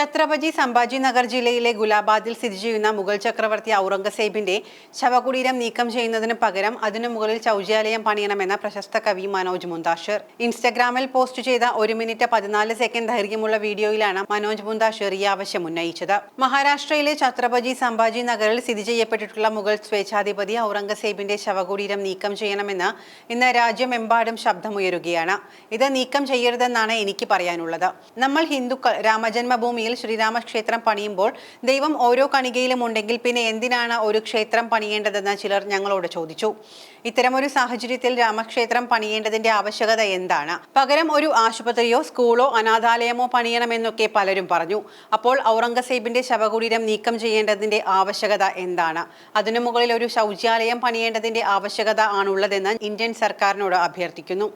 ഛത്രപതി സംഭാജി നഗർ ജില്ലയിലെ ഗുലാബാദിൽ സ്ഥിതി ചെയ്യുന്ന മുഗൾ ചക്രവർത്തി ഔറംഗസേബിന്റെ ശവകുടീരം നീക്കം ചെയ്യുന്നതിന് പകരം അതിനു മുകളിൽ ശൗചാലയം പണിയണമെന്ന പ്രശസ്ത കവി മനോജ് മുന്താഷിർ. ഇൻസ്റ്റഗ്രാമിൽ പോസ്റ്റ് ചെയ്ത ഒരു മിനിറ്റ് പതിനാല് സെക്കൻഡ് ദൈർഘ്യമുള്ള വീഡിയോയിലാണ് മനോജ് മുന്താഷിർ ഈ ആവശ്യം ഉന്നയിച്ചത്. മഹാരാഷ്ട്രയിലെ ഛത്രപതി സംഭാജി നഗറിൽ സ്ഥിതി ചെയ്യപ്പെട്ടിട്ടുള്ള മുഗൾ സ്വേച്ഛാധിപതി ഔറംഗസേബിന്റെ ശവകുടീരം നീക്കം ചെയ്യണമെന്ന് ഇന്ന് രാജ്യമെമ്പാടും ശബ്ദമുയരുകയാണ്. ഇത് നീക്കം ചെയ്യരുതെന്നാണ് എനിക്ക് പറയാനുള്ളത്. നമ്മൾ ഹിന്ദുക്കൾ രാമജന്മഭൂമിയിൽ ശ്രീരാമക്ഷേത്രം പണിയുമ്പോൾ ദൈവം ഓരോ കണികയിലും ഉണ്ടെങ്കിൽ പിന്നെ എന്തിനാണ് ഒരു ക്ഷേത്രം പണിയേണ്ടതെന്ന് ചിലർ ഞങ്ങളോട് ചോദിച്ചു. ഇത്തരമൊരു സാഹചര്യത്തിൽ രാമക്ഷേത്രം പണിയേണ്ടതിന്റെ ആവശ്യകത എന്താണ്? പകരം ഒരു ആശുപത്രിയോ സ്കൂളോ അനാഥാലയമോ പണിയണമെന്നൊക്കെ പലരും പറഞ്ഞു. അപ്പോൾ ഔറംഗസേബിന്റെ ശവകുടീരം നീക്കം ചെയ്യേണ്ടതിന്റെ ആവശ്യകത എന്താണ്? അതിനു മുകളിൽ ഒരു ശൗചാലയം പണിയേണ്ടതിന്റെ ആവശ്യകത ആണുള്ളതെന്ന് ഇന്ത്യൻ സർക്കാരിനോട് അഭ്യർത്ഥിക്കുന്നു.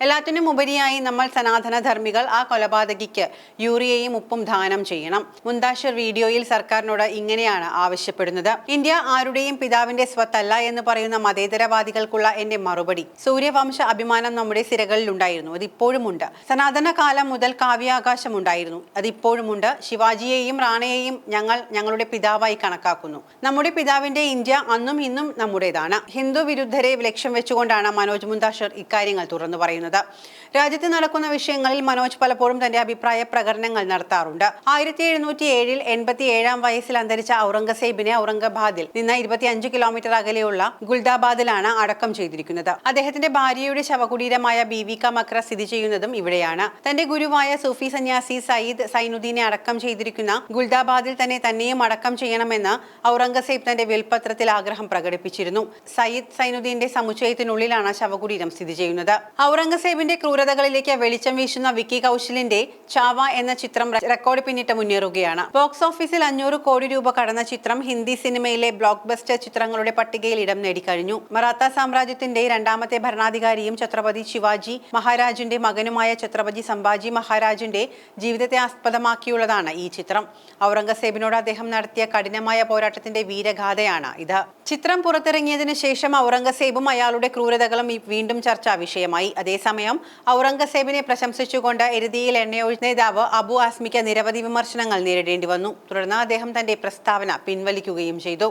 എല്ലാത്തിനും ഉപരിയായി നമ്മൾ സനാതന ധർമ്മികൾ ആ കൊലപാതകിക്ക് യൂറിയയും ഉപ്പും ദാനം ചെയ്യണം. മുന്താഷിർ വീഡിയോയിൽ സർക്കാരിനോട് ഇങ്ങനെയാണ് ആവശ്യപ്പെടുന്നത്. ഇന്ത്യ ആരുടെയും പിതാവിന്റെ സ്വത്തല്ല എന്ന് പറയുന്ന മതേതരവാദികൾക്കുള്ള എന്റെ മറുപടി. സൂര്യവംശ അഭിമാനം നമ്മുടെ സിരകളിൽ ഉണ്ടായിരുന്നു അത് ഇപ്പോഴുമുണ്ട് സനാതന കാലം മുതൽ കാവ്യാകാശം ഉണ്ടായിരുന്നു. അത് ഇപ്പോഴുമുണ്ട് ശിവാജിയെയും റാണയെയും ഞങ്ങൾ ഞങ്ങളുടെ പിതാവായി കണക്കാക്കുന്നു. നമ്മുടെ പിതാവിന്റെ ഇന്ത്യ അന്നും ഇന്നും നമ്മുടേതാണ്. ഹിന്ദു വിരുദ്ധരെ ലക്ഷ്യം വെച്ചുകൊണ്ടാണ് മനോജ് മുന്താഷർ ഇക്കാര്യങ്ങൾ തുറന്നു പറയുന്നത്. രാജ്യത്ത് നടക്കുന്ന വിഷയങ്ങളിൽ മനോജ് പലപ്പോഴും തന്റെ അഭിപ്രായ പ്രകടനങ്ങൾ നടത്താറുണ്ട്. ആയിരത്തി എഴുന്നൂറ്റി ഏഴിൽ എൺപത്തി ഏഴാം വയസ്സിൽ അന്തരിച്ച ഔറംഗസേബിനെ ഔറംഗബാദിൽ നിന്ന് ഇരുപത്തിയഞ്ച് കിലോമീറ്റർ അകലെയുള്ള ഗുൽദാബാദിലാണ് അടക്കം ചെയ്തിരിക്കുന്നത്. അദ്ദേഹത്തിന്റെ ഭാര്യയുടെ ശവകുടീരമായ ബി വി മക്ര സ്ഥിതി ചെയ്യുന്നതും ഇവിടെയാണ്. തന്റെ ഗുരുവായ സൂഫി സന്യാസി സയ്യിദ് സൈനുദ്ദീനെ അടക്കം ചെയ്തിരിക്കുന്ന ഗുൽദാബാദിൽ തന്നെ തന്നെയും അടക്കം ചെയ്യണമെന്ന് ഔറംഗസേബ് തന്റെ വിൽപത്രത്തിൽ ആഗ്രഹം പ്രകടിപ്പിച്ചിരുന്നു. സയ്യിദ് സൈനുദ്ദീന്റെ സമുച്ചയത്തിനുള്ളിലാണ് ശവകുടീരം സ്ഥിതി ചെയ്യുന്നത്. ഔറംഗസേബിന്റെ ക്രൂരതകളിലേക്ക് വെളിച്ചം വീശുന്ന വിക്കി കൗശലിന്റെ ചാവ എന്ന ചിത്രം റെക്കോർഡ് പിന്നിട്ട് മുന്നേറുകയാണ്. ബോക്സ് ഓഫീസിൽ അഞ്ഞൂറ് കോടി രൂപ കടന്ന ചിത്രം ഹിന്ദി സിനിമയിലെ ബ്ലോക്ക് ബസ്റ്റർ ചിത്രങ്ങളുടെ പട്ടികയിൽ ഇടം നേടിക്കഴിഞ്ഞു. മറാത്ത സാമ്രാജ്യത്തിന്റെ രണ്ടാമത്തെ ഭരണാധികാരിയും ഛത്രപതി ശിവാജി മഹാരാജിന്റെ മകനുമായ ഛത്രപതി സംഭാജി മഹാരാജിന്റെ ജീവിതത്തെ ആസ്പദമാക്കിയുള്ളതാണ് ഈ ചിത്രം. ഔറംഗസേബിനോട് അദ്ദേഹം നടത്തിയ കഠിനമായ പോരാട്ടത്തിന്റെ വീരഗാഥയാണ് ഇത്. ചിത്രം പുറത്തിറങ്ങിയതിനു ശേഷം ഔറംഗസേബും അയാളുടെ ക്രൂരതകളും വീണ്ടും ചർച്ചാ വിഷയമായി. അതേസമയം ഔറംഗസേബിനെ പ്രശംസിച്ചുകൊണ്ട് എരുതിയിൽ എണ്ണയൊഴി നേതാവ് അബു ആസ്മിക്ക് നിരവധി വിമർശനങ്ങൾ നേരിടേണ്ടി വന്നു തുടർന്ന് അദ്ദേഹം തന്റെ പ്രസ്താവന പിൻവലിക്കുകയും ചെയ്തു.